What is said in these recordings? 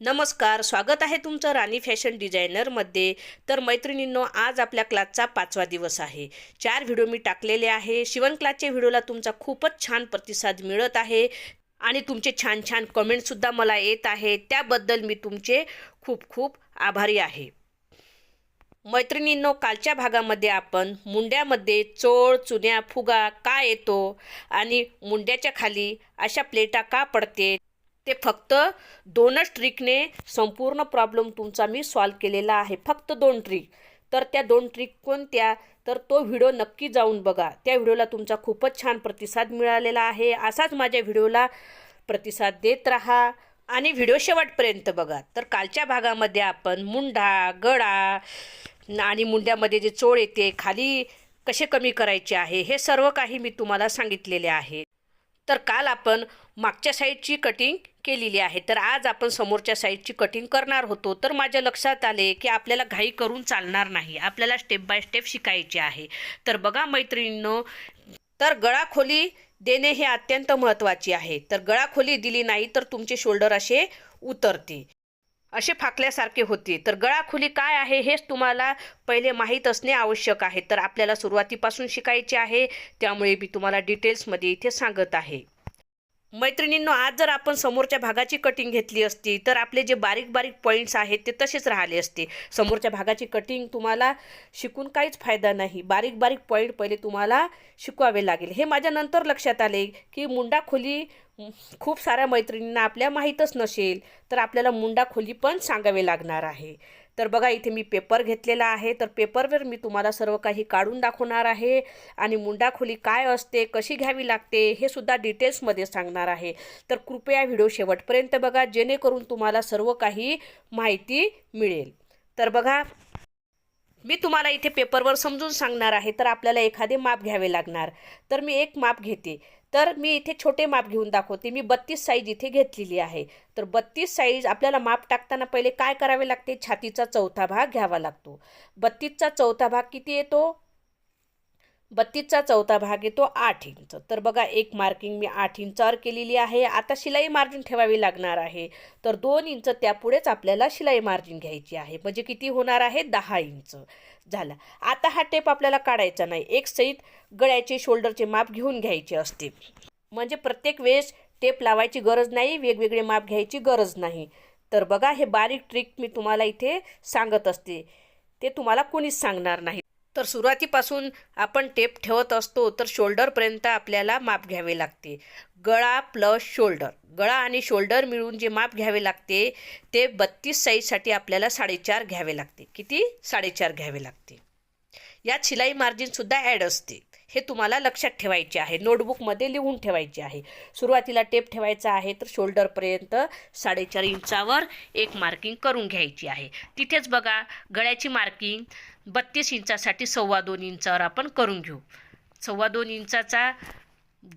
नमस्कार स्वागत आहे तुमचं राणी फॅशन डिझायनरमध्ये. तर मैत्रिणींनो आज आपल्या क्लासचा पाचवा दिवस आहे. चार व्हिडिओ मी टाकलेले आहे. शिवण क्लासच्या व्हिडिओला तुमचा खूपच छान प्रतिसाद मिळत आहे आणि तुमचे छान छान कमेंटसुद्धा मला येत आहे. त्याबद्दल मी तुमचे खूप खूप आभारी आहे. मैत्रिणींनो कालच्या भागामध्ये आपण मुंड्यामध्ये चोळ चुन्या फुगा का येतो आणि मुंड्याच्या खाली अशा प्लेटा का पडते ते फक्त दोनच ट्रिकने संपूर्ण प्रॉब्लेम तुमचा मी सॉल्व केलेला आहे. फक्त दोन ट्रिक तर त्या दोन ट्रिक कोणत्या? तर तो व्हिडिओ नक्की जाऊन बघा. त्या व्हिडिओला तुमचा खूपच छान प्रतिसाद मिळालेला आहे. असाच माझ्या व्हिडिओला प्रतिसाद देत राहा. आणि व्हिडिओ शेवटपर्यंत बघा. तर कालच्या भागामध्ये आपण मुंडा गळा आणि मुंड्यामध्ये जे चोळ येते खाली कसे कमी करायचे आहे हे सर्व काही मी तुम्हाला सांगितलेले आहे. तर काल आपण मागच्या साईडची कटिंग केलेली आहे. तर आज आपण समोरच्या साईडची कटिंग करणार होतो. तर माझ्या लक्षात आले की आपल्याला घाई करून चालणार नाही. आपल्याला स्टेप बाय स्टेप शिकायचे आहे. तर बघा मैत्रिणींनो तर गळाखोली देणे हे अत्यंत महत्त्वाचे आहे. तर गळाखोली दिली नाही तर तुमचे शोल्डर असे उतरते. असे फाकल्यासारखे होते. तर गळाखोली काय आहे हेच तुम्हाला पहिले माहीत असणे आवश्यक आहे. तर आपल्याला सुरुवातीपासून शिकायचे आहे. त्यामुळे मी तुम्हाला डिटेल्समध्ये इथे सांगत आहे. मैत्रिणींनो आज जर आपण समोरच्या भागाची कटिंग घेतली असती तर आपले जे बारीक बारीक पॉईंट्स आहेत ते तसेच राहिले असते. समोरच्या भागाची कटिंग तुम्हाला शिकून काहीच फायदा नाही. बारीक बारीक पॉईंट पहिले तुम्हाला शिकवावे लागेल. हे माझ्या नंतर लक्षात आले की मुंडा खोली खूप साऱ्या मैत्रिणींना आपल्या माहीतच नसेल तर आपल्याला मुंडा खोली पण सांगावे लागणार आहे. तर बघा इथे मी पेपर घेतलेला आहे. तर पेपरवर मी तुम्हाला सर्व काही काढून दाखवणार आहे. आणि मुंडा खोली काय असते कशी घ्यावी लागते हे सुद्धा डिटेल्समध्ये सांगणार आहे. तर कृपया व्हिडिओ शेवटपर्यंत बघा जेणेकरून तुम्हाला सर्व काही माहिती मिळेल. तर बघा मी तुम्हाला इथे पेपरवर समजून सांगणार आहे तर आपल्याला एखादे माप घ्यावे लागणार. तर मी एक माप घेते. तर मी इथे छोटे माप घेऊन दाखवते. मी बत्तीस साईज इथे घेतलेली आहे. तर बत्तीस साईज आपल्याला माप टाकताना पहिले काय करावे लागते? छातीचा चौथा भाग घ्यावा लागतो. बत्तीसचा चौथा भाग किती येतो? बत्तीसचा चौथा भाग येतो आठ इंच. तर बघा एक मार्किंग मी आठ इंचावर केलेली आहे. आता शिलाई मार्जिन ठेवावी लागणार आहे. तर दोन इंच त्यापुढेच आपल्याला शिलाई मार्जिन घ्यायची आहे. म्हणजे किती होणार आहे? दहा इंच. झालं. आता हा टेप आपल्याला काढायचा नाही. एक सहित गळ्याचे शोल्डरचे माप घेऊन घ्यायचे असते म्हणजे प्रत्येक वेळेस टेप लावायची गरज नाही. वेगवेगळे माप घ्यायची गरज नाही. तर बघा हे बारीक ट्रिक मी तुम्हाला इथे सांगत असते. ते तुम्हाला कोणीच सांगणार नाही. तर सुरुवातीपासून आपण टेप ठेवत असतो तर शोल्डरपर्यंत आपल्याला माप घ्यावे लागते. गळा प्लस शोल्डर. गळा आणि शोल्डर मिळून जे माप घ्यावे लागते ते बत्तीस साईजसाठी आपल्याला साडेचार घ्यावे लागते. किती? साडेचार घ्यावे लागते. यात शिलाई मार्जिनसुद्धा ॲड असते हे तुम्हाला लक्षात ठेवायचे आहे. नोटबुकमध्ये लिहून ठेवायचे आहे. सुरुवातीला टेप ठेवायचा आहे तर शोल्डरपर्यंत साडेचार इंचावर एक मार्किंग करून घ्यायची आहे. तिथेच बघा गळ्याची मार्किंग बत्तीस इंचासाठी सव्वा दोन इंचावर आपण करून घेऊ. सव्वा दोन इंचाचा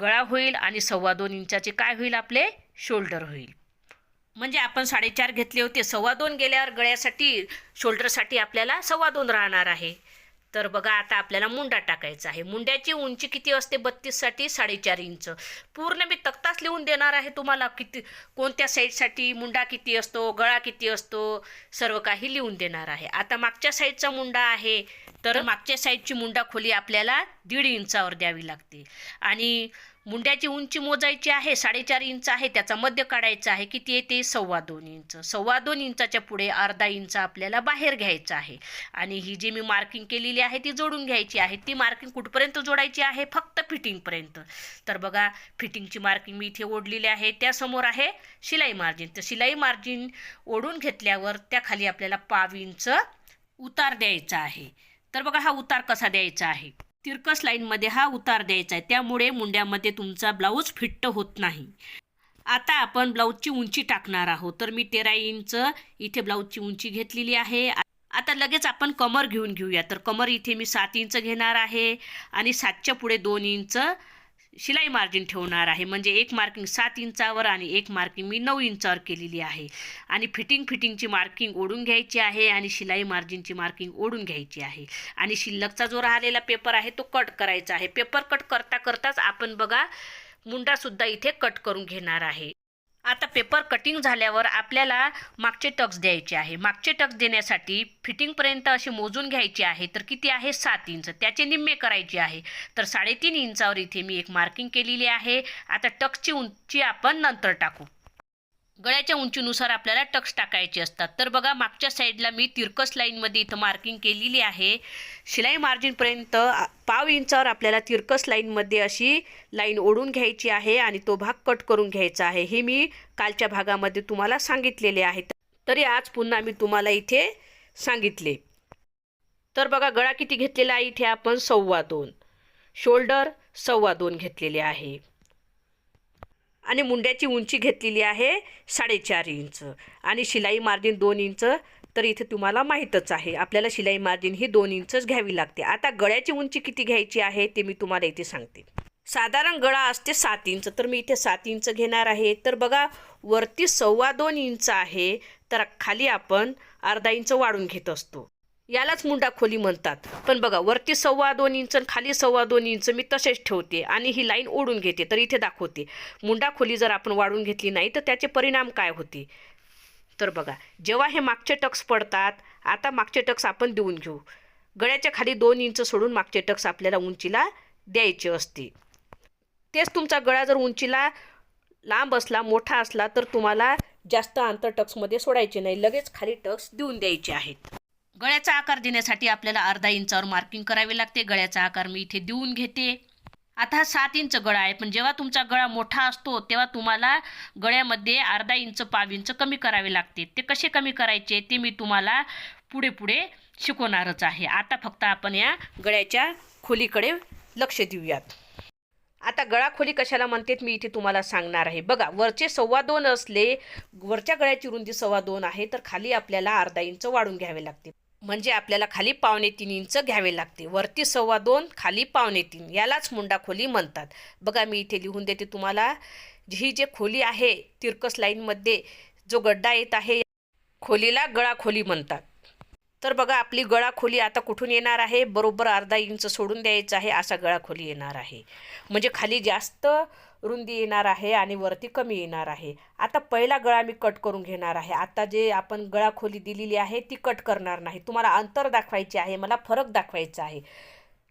गळा होईल आणि सव्वा दोन इंचाचे काय होईल आपले? शोल्डर होईल. म्हणजे आपण साडेचार घेतले होते. सव्वा दोन गेल्यावर गळ्यासाठी शोल्डरसाठी आपल्याला सव्वा दोन राहणार आहे. तर बघा आता आपल्याला मुंडा टाकायचा आहे. मुंड्याची उंची किती असते? बत्तीससाठी साडेचार इंच. पूर्ण मी तक्ताच लिहून देणार आहे तुम्हाला किती कोणत्या साईडसाठी मुंडा किती असतो गळा किती असतो सर्व काही लिहून देणार आहे. आता मागच्या साईडचा मुंडा आहे तर मागच्या साईडची मुंडा खोली आपल्याला दीड इंचावर द्यावी लागते. आणि मुंड्याची उंची मोजायची आहे साडेचार इंच आहे त्याचा मध्य काढायचा आहे किती येते सव्वा दोन इंच. सव्वा दोन इंचाच्या पुढे अर्धा इंच आपल्याला बाहेर घ्यायचा आहे. आणि ही जी मी मार्किंग केलेली आहे ती जोडून घ्यायची आहे. ती मार्किंग कुठपर्यंत जोडायची आहे? फक्त फिटिंगपर्यंत तर बघा फिटिंगची मार्किंग मी इथे ओढलेली आहे. त्यासमोर आहे शिलाई मार्जिन तर शिलाई मार्जिन ओढून घेतल्यावर त्याखाली आपल्याला पाव इंच उतार द्यायचा आहे. तर बघा हा उतार कसा द्यायचा आहे? तिरकस लाईनमध्ये हा उतार द्यायचा आहे. त्यामुळे मुंड्यामध्ये तुमचा ब्लाऊज फिट्ट होत नाही. आता आपण ब्लाऊजची उंची टाकणार आहोत. तर मी तेरा इंच इथे ब्लाऊजची उंची घेतलेली आहे. आता लगेच आपण कमर घेऊन घेऊया. तर कमर इथे मी सात इंच घेणार आहे आणि सातच्या पुढे दोन इंच शिलाई मार्जिन ठेवणार आहे. म्हणजे एक मार्किंग सात इंचावर आणि एक मार्किंग मी नऊ इंचावर केलेली आहे. आणि फिटिंग फिटिंगची मार्किंग ओढून घ्यायची आहे आणि शिलाई मार्जिनची मार्किंग ओढून घ्यायची आहे. आणि शिल्लकचा जो राहिलेला पेपर आहे तो कट करायचा आहे. पेपर कट करता करताच आपण बघा मुंडासुद्धा इथे कट करून घेणार आहे. आता पेपर कटिंग झाल्यावर आपल्याला मागचे टक्स द्यायचे आहे. मागचे टक्स देण्यासाठी फिटिंगपर्यंत असे मोजून घ्यायचे आहे. तर किती आहे? सात इंच. त्याचे निम्मे करायचे आहे. तर साडेतीन इंचावर इथे मी एक मार्किंग केलेली आहे. आता टक्सची उंची आपण नंतर टाकू. गळ्याच्या उंचीनुसार आपल्याला टक्स टाकायचे असतात. तर बघा मागच्या साईडला मी तिरकस लाईनमध्ये इथं मार्किंग केलेली आहे. शिलाई मार्जिनपर्यंत पाव इंचावर आपल्याला तिरकस लाईनमध्ये अशी लाईन ओढून घ्यायची आहे आणि तो भाग कट करून घ्यायचा आहे. हे मी कालच्या भागामध्ये तुम्हाला सांगितलेले आहे. तरी आज पुन्हा मी तुम्हाला इथे सांगितले. तर बघा गळा किती घेतलेला आहे? इथे आपण सव्वा दोन. शोल्डर सव्वा दोन घेतलेले आहे. आणि मुंड्याची उंची घेतलेली आहे साडेचार इंच. आणि शिलाई मार्जिन दोन इंच तर इथे तुम्हाला माहीतच आहे. आपल्याला शिलाई मार्जिन ही दोन इंचच घ्यावी लागते. आता गळ्याची उंची किती घ्यायची आहे ते मी तुम्हाला इथे सांगते. साधारण गळा असते सात इंच. तर मी इथे सात इंच घेणार आहे. तर बघा वरती सव्वा दोन इंच आहे. तर खाली आपण अर्धा इंच वाढून घेत असतो. यालाच मुंडा खोली म्हणतात. पण बघा वरती सव्वा दोन इंच आणि खाली सव्वा दोन इंच मी तसेच ठेवते आणि ही लाईन ओढून घेते तर इथे दाखवते. मुंडा खोली जर आपण वाढून घेतली नाही तर त्याचे परिणाम काय होते? तर बघा जेव्हा हे मागचे टक्स पडतात आता मागचे टक्स आपण देऊन घेऊ. गळ्याच्या खाली दोन इंच सोडून मागचे टक्स आपल्याला उंचीला द्यायचे असते. तेच तुमचा गळा जर उंचीला लांब असला मोठा असला तर तुम्हाला जास्त अंतर टक्समध्ये सोडायचे नाही. लगेच खाली टक्स देऊन द्यायचे आहेत. गळ्याचा आकार देण्यासाठी आपल्याला अर्धा इंचावर मार्किंग करावे लागते. गळ्याचा आकार मी इथे देऊन घेते. आता हा सात इंच गळा आहे. पण जेव्हा तुमचा गळा मोठा असतो तेव्हा तुम्हाला गळ्यामध्ये अर्धा इंच पाव इंच कमी करावे लागते. ते कसे कमी करायचे ते मी तुम्हाला पुढे पुढे शिकवणारच आहे. आता फक्त आपण या गळ्याच्या खोलीकडे लक्ष देऊयात. आता गळा खोली कशाला म्हणतात मी इथे तुम्हाला सांगणार आहे. बघा वरचे सव्वा दोन असले वरच्या गळ्याची रुंदी सव्वा दोन आहे तर खाली आपल्याला अर्धा इंच वाढून घ्यावे लागते. म्हणजे आपल्याला खाली पावणे तीन इंच घ्यावे लागते. वरती सव्वा दोन खाली पावणे तीन. यालाच मुंडा खोली म्हणतात. बघा मी इथे लिहून देते तुम्हाला. ही जे खोली आहे तिरकस लाईनमध्ये जो गड्डा येत आहे खोलीला गळा खोली म्हणतात. तर बघा आपली गळा खोली आता कुठून येणार आहे? बरोबर अर्धा इंच सोडून द्यायचं आहे असा गळा खोली येणार आहे. म्हणजे खाली जास्त रुंदी येणार आहे आणि वरती कमी येणार आहे. आता पहिला गळा मी कट करून घेणार आहे. आता जे आपण गळा खोली दिलेली आहे ती कट करणार नाही. तुम्हाला अंतर दाखवायचे आहे मला फरक दाखवायचा आहे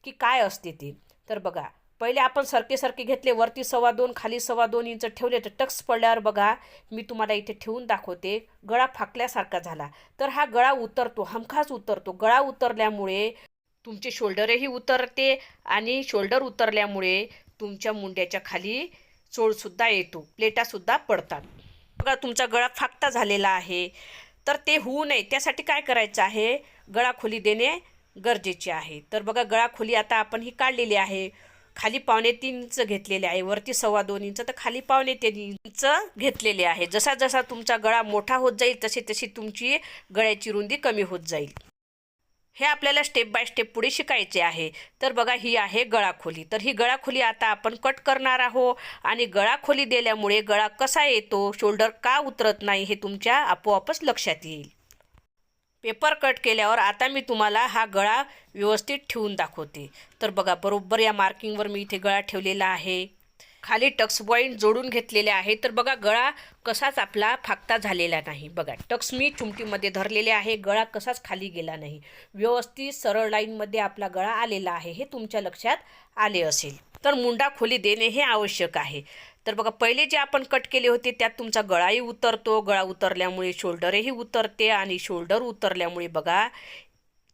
की काय असते ते. तर बघा पहिले आपण सरके सरके घेतले वरती सव्वा दोन खाली सव्वा दोन इंच ठेवले तर टक्स पडल्यावर बघा मी तुम्हाला इथे ठेवून दाखवते गळा फाकल्यासारखा झाला. तर हा गळा उतरतो हमखास उतरतो. गळा उतरल्यामुळे तुमचे शोल्डरही उतरते आणि शोल्डर उतरल्यामुळे तुमच्या मुंड्याच्या खाली चोळसुद्धा येतो प्लेटासुद्धा पडतात. बघा तुमचा गळा फाकता झालेला आहे. तर ते होऊ नये त्यासाठी काय करायचं आहे? गळाखोली देणे गरजेचे आहे. तर बघा गळाखोली आता आपण ही काढलेली आहे. खाली पावणे तीन इंच घेतलेले आहे. वरती सव्वा दोन इंच तर खाली पावणे तीन इंच घेतलेले आहे. जसा जसा तुमचा गळा मोठा होत जाईल तशी तशी तुमची गळ्याची रुंदी कमी होत जाईल. हे आपल्याला स्टेप बाय स्टेप पुढे शिकायचे आहे. तर बघा ही आहे गळाखोली. तर ही गळाखोली आता आपण कट करणार आहो आणि गळाखोली दिल्यामुळे गळा कसा येतो शोल्डर का उतरत नाही हे तुमच्या आपोआपच लक्षात येईल. पेपर कट केल्यावर आता मी तुम्हाला हा गळा व्यवस्थित ठेवून दाखवते. तर बघा बरोबर या मार्किंगवर मी इथे गळा ठेवलेला आहे. खाली टक्स पॉईंट जोडून घेतलेले आहे. तर बघा गळा कसाच आपला फाकता झालेला नाही. बघा टक्स मी चुमटीमध्ये धरलेले आहे. गळा कसाच खाली गेला नाही. व्यवस्थित सरळ लाईनमध्ये आपला गळा आलेला आहे हे तुमच्या लक्षात आले असेल. तर मुंडा खोली देणे हे आवश्यक आहे. तर बघा पहिले जे आपण कट केले होते त्यात तुमचा गळाही उतरतो. गळा उतरल्यामुळे शोल्डरही उतरते आणि शोल्डर उतरल्यामुळे बघा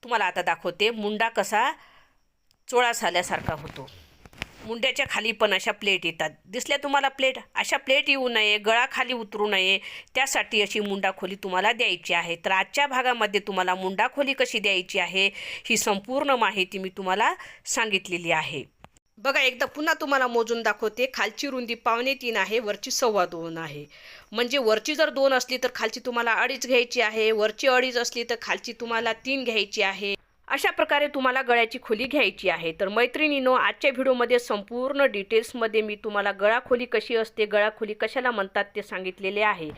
तुम्हाला आता दाखवते मुंडा कसा चोळा झाल्यासारखा होतो. मुंड्याच्या खाली पण अशा प्लेट येतात. दिसल्या तुम्हाला प्लेट? अशा प्लेट येऊ नये गळा खाली उतरू नये. त्यासाठी अशी मुंडा खोली तुम्हाला द्यायची आहे. तर आजच्या भागामध्ये तुम्हाला मुंडा खोली कशी द्यायची आहे ही संपूर्ण माहिती मी तुम्हाला सांगितलेली आहे. बघा एकदा पुन्हा तुम्हाला मोजून दाखवते. खालची रुंदी पावणे तीन आहे वरची सव्वा दोन आहे. म्हणजे वरची जर दोन असली तर खालची तुम्हाला अडीच घ्यायची आहे. वरची अडीच असली तर खालची तुम्हाला तीन घ्यायची आहे. अशा प्रकारे तुम्हाला गळ्याची खोली घ्यायची आहे. तर मैत्रिणीनो आजच्या व्हिडिओमध्ये संपूर्ण डिटेल्समध्ये मी तुम्हाला गळा खोली कशी असते गळा खोली कशाला म्हणतात ते सांगितलेले आहे.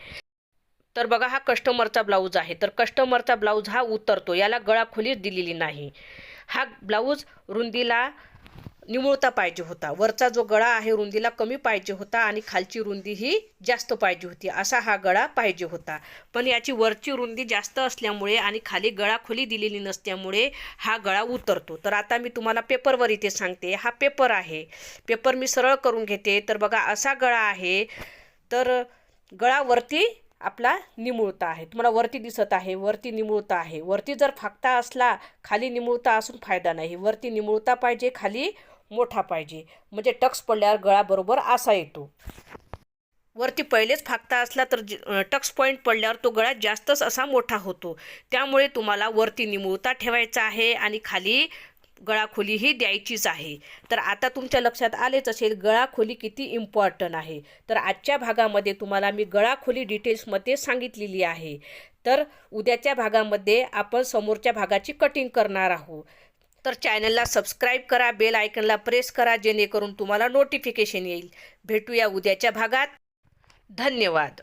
तर बघा हा कस्टमरचा ब्लाऊज आहे. तर कस्टमरचा ब्लाऊज हा उतरतो. याला गळा खोलीच दिलेली नाही. हा ब्लाऊज रुंदीला निमुळता पाहिजे होता. वरचा जो गळा आहे रुंदीला कमी पाहिजे होता आणि खालची रुंदी ही जास्त पाहिजे होती. असा हा गळा पाहिजे होता. पण याची वरची रुंदी जास्त असल्यामुळे आणि खाली गळा खोली दिलेली नसल्यामुळे हा गळा उतरतो. तर आता मी तुम्हाला पेपरवर इथे सांगते. हा पेपर आहे. पेपर मी सरळ करून घेते. तर बघा असा गळा आहे. तर गळावरती आपला निमुळता आहे. तुम्हाला वरती दिसत आहे. वरती निमुळता आहे. वरती जर फाकता असला खाली निमुळता असून फायदा नाही. वरती निमुळता पाहिजे खाली मोठा पाहिजे. म्हणजे टक्स पडल्यावर गळाबरोबर असा येतो. वरती पहिलेच फाकता असला तर टक्स पॉईंट पडल्यावर तो गळा जास्तच असा मोठा होतो. त्यामुळे तुम्हाला वरती निमुळता ठेवायचा आहे आणि खाली गळाखोली ही द्यायचीच आहे. तर आता तुमच्या लक्षात आलेच असेल गळाखोली किती इम्पॉर्टंट आहे. तर आजच्या भागामध्ये तुम्हाला मी गळाखोली डिटेल्समध्ये सांगितलेली आहे. तर उद्याच्या भागामध्ये आपण समोरच्या भागाची कटिंग करणार आहोत. तर चॅनलला सबस्क्राईब करा बेल आयकनला प्रेस करा जेणेकरून तुम्हाला नोटिफिकेशन येईल. भेटूया उद्याच्या भागात. धन्यवाद.